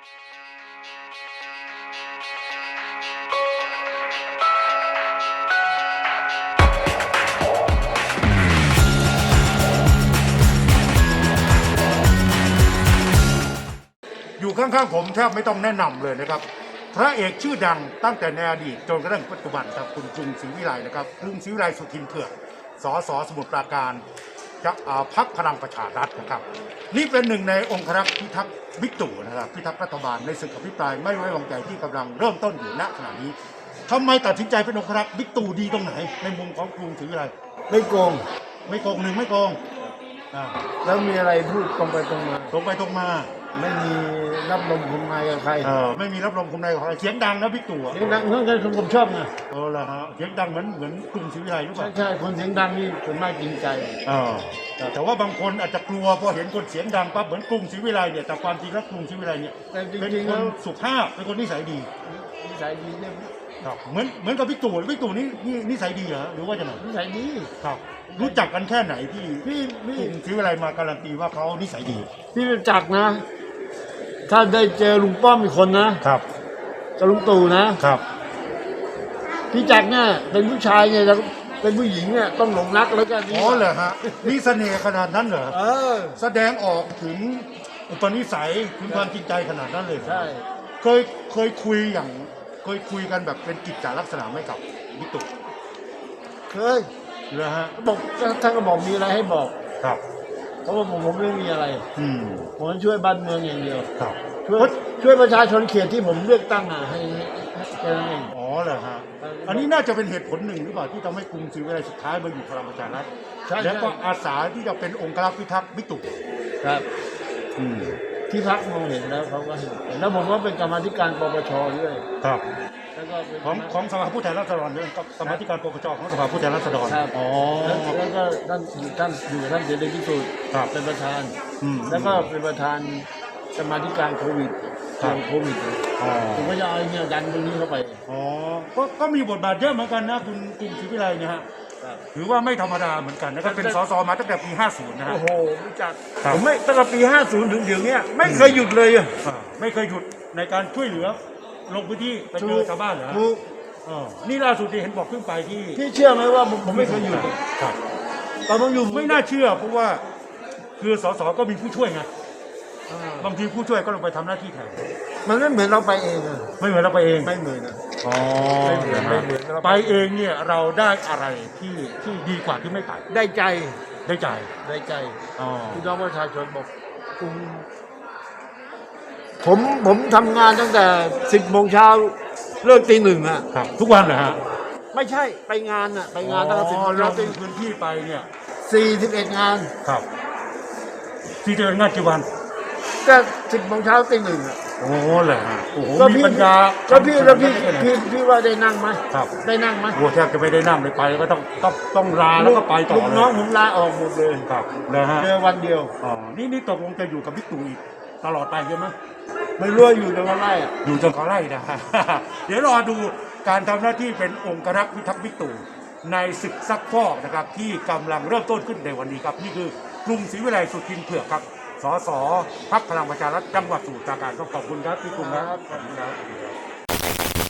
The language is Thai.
อยู่ข้างๆผมแทบไม่ต้องแนะนำเลยนะครับ พระเอกชื่อดังตั้งแต่ในอดีตจนกระทั่งปัจจุบันครับคุณกรุงศรีวิไลนะครับกรุงศรีวิไลสุทินเผือกสสสมุทรปราการ จะอ่าพักพลังประชารัฐนะครับ นี่เป็นหนึ่งในองครักษ์พิทักษ์บิ๊กตู่นะครับพิทักษ์รัฐบาลในศึกอภิปรายไม่ไว้วางใจที่กำลังเริ่มต้นอยู่ณขณะนี้ทำไมตัดสินใจเป็นองครักษ์บิ๊กตู่ดีตรงไหน ในมุมของกรุงศรีวิไลไม่โกง ไม่โกงหนึ่งไม่โกงอ่าแล้วมีอะไรพูดตรงไปตรงมา ตรงไปตรงมา ไม่มีรับลมคมนายกับใครเออไม่มีรับรองคมในของใครเสียงดังนะบิ๊กตู่อะเสียงดังเพื่อนกันผมชอบไงเออละฮะเสียงดังเหมือนเหมือนกรุงศรีวิไลหรือเปใช่ล่าใช่คนเสียงดังนี่ส่วนมากจริงใจ เออแต่ว่าบางคนอาจจะกลัวพอเห็นคนเสียงดังปั๊บเหมือนกรุงศรีวิไลเนี่ยแต่ความจริงแล้วกรุงศรีวิไลเนี่ยแต่จเป็นริงๆคแล้นวสุภาพเป็นคนนิสัยดีนิสัยดีเนี่ยครับเหมือนเหมือนกับบิ๊กตู่บิ๊กตู่นี่นี่นิสัยดีเหรอหรือว่าจะไหนนิสัยดีครับ รู้จักกันแค่ไหนที่พี่กพี่รุงศรีวิไลมาการันตีว่าเขานิสัยดี พี่รู้จักนะ ถ้าได้เจอลุงป้อมอีกคนนะครับกับลุงตู่นะครับ พี่จักรเนี่ยเป็นผู้ชายเนี่ยแล้วเป็นผู้หญิงเนี่ยต้องหลงรักแล้วกันอ๋อเหรอฮะมีเสน่ห์ขนาดนั้นเหรอ เออ แสดงออกถึงอุปนิสัยถึงความจริงใจขนาดนั้นเลยเหรอใช่ เคยเคยคุยอย่างเคยคุยกันแบบเป็นกิจจาลักษณะไหมกับบิ๊กตู่เคยเหรอฮะ บอกท่านก็บอกมีอะไรให้บอก ครับ เพราะว่าผมผมไม่มีอะไร อืม ผมจะช่วยบ้านเมืองอย่างเดียว ครับ ช่วยช่วยประชาชนเขตที่ผมเลือกตั้งอะให้ให้ให้แค่นั้นเอง อ๋อเหรอฮะเอออัอันนี้น่าจะเป็นเหตุผลหนึ่งหรือเปล่าที่ทำให้กรุงศรีวิไลสุดท้ายมาอยู่พลังประชารัฐใช่แล้วก็ใช่อาสาที่จะเป็นองค์การพิทักษ์บิ๊กตู่ครับ อืม ที่พักมองเห็นแล้วเขาก็เห็นแล้วผมก็เป็นกรรมาธิการปปชด้วยครับแล้วก็เป็นของของสภาผู้แทนราษฎรด้วยกับสมาธิการปปชของสภาผู้แทนราษฎรครับอ๋อแล้วแล้วก็ท่านท่านอยู่กับท่านเสรีพิสุทธิ์ครับเป็นประธานอืมแล้วก็เป็นประธานสมาธิการโควิดครัเกี่บยวกับโควิดอ๋อผมก็จะเอาเนี่ยดันตรงนี้เข้าไปอ๋อก็ก็มีบทบาทเยอะเหมือนกันนะคุณกรุงศรีวิไลเนี่ยฮะครับ ถือว่าไม่ธรรมดาเหมือนกันนะครับเป็นสสมาตั้งแต่ปี 50 นะฮะ โอ้โหรู้จักครับ ผมไม่ตั้งแต่ปี 50 ถึงเดี๋ยวเนี้ยไม่เคยหยุดเลยอะอ่าไม่เคยหยุดในการช่วยเหลือลงพื้นที่ไปเจอชาวบ้านเหรอฮะถูกอ๋อนี่ล่าสุดที่เห็นบอกเพิ่งไปที่พี่เชื่อไหมว่าผมผมไม่เคยหยุดครับ ตอนผมอยู่ไม่น่าเชื่อเพราะว่าคือสสก็มีผู้ช่วยไงอ่าบางทีผู้ช่วยก็ลงไปทำหน้าที่แทน มันไม่เหมือนเราไปเองอะไม่เหมือนเราไปเองไม่เหมือนอะอ๋อไม่เหมือนไม่เหมือนไปเองเนี่ยเราได้อะไรที่ที่ดีกว่าที่ไม่ไปได้ใจได้ใจได้ใจอ๋อพี่น้องประชาชนบอกกรุงผมผมทำงานตั้งแต่สิบโมงเช้าเลิกตีหนึ่งอะครับ ทุกวันเหรอฮะไม่ใช่ไปงานอะไปงานตั้งแต่สิบโมงลเช้างตีพื้นที่ไปเนี่ยสี่สิบเอ็ดงานครับที่จะงานกี่วันก็สิบโมงเช้าตีหนึ่งอะ โอ้เหรอฮะโอ้โหแล้วมีพี่ปัญญาแล้วพี่แล้วพี่ทำขนาดนั้นพี่พี่ว่าได้นั่งไหมครับได้นั่งไหมโอ้แทบจะไม่ได้นั่งเลยไปก็ต้องต้องต้องลาแล้วก็ไปต่อลูกเลยน้องผมลาออกหมดเลยครับนะฮะเจอวันเดียว อ๋อนี่นี่ตกลงจะอยู่กับบิ๊กตู่อีกตลอดไปใช่ไหมไม่รู้ว่าอยู่ในวันไรอะอยู่จนเขาไล่นะ เดี๋ยวรอดูการทำหน้าที่เป็นองค์กรักษ์พิทักษ์บิ๊กตู่ในศึกซักฟอกนะครับที่กำลังเริ่มต้นขึ้นในวันนี้ครับนี่คือกรุงศรีวิไลสุทินเผือกครับ สสพักพลังประชารัฐจังหวัดสมุทรปราการก็ขอบคุณครับพี่กุ้งครับขอบคุณครับ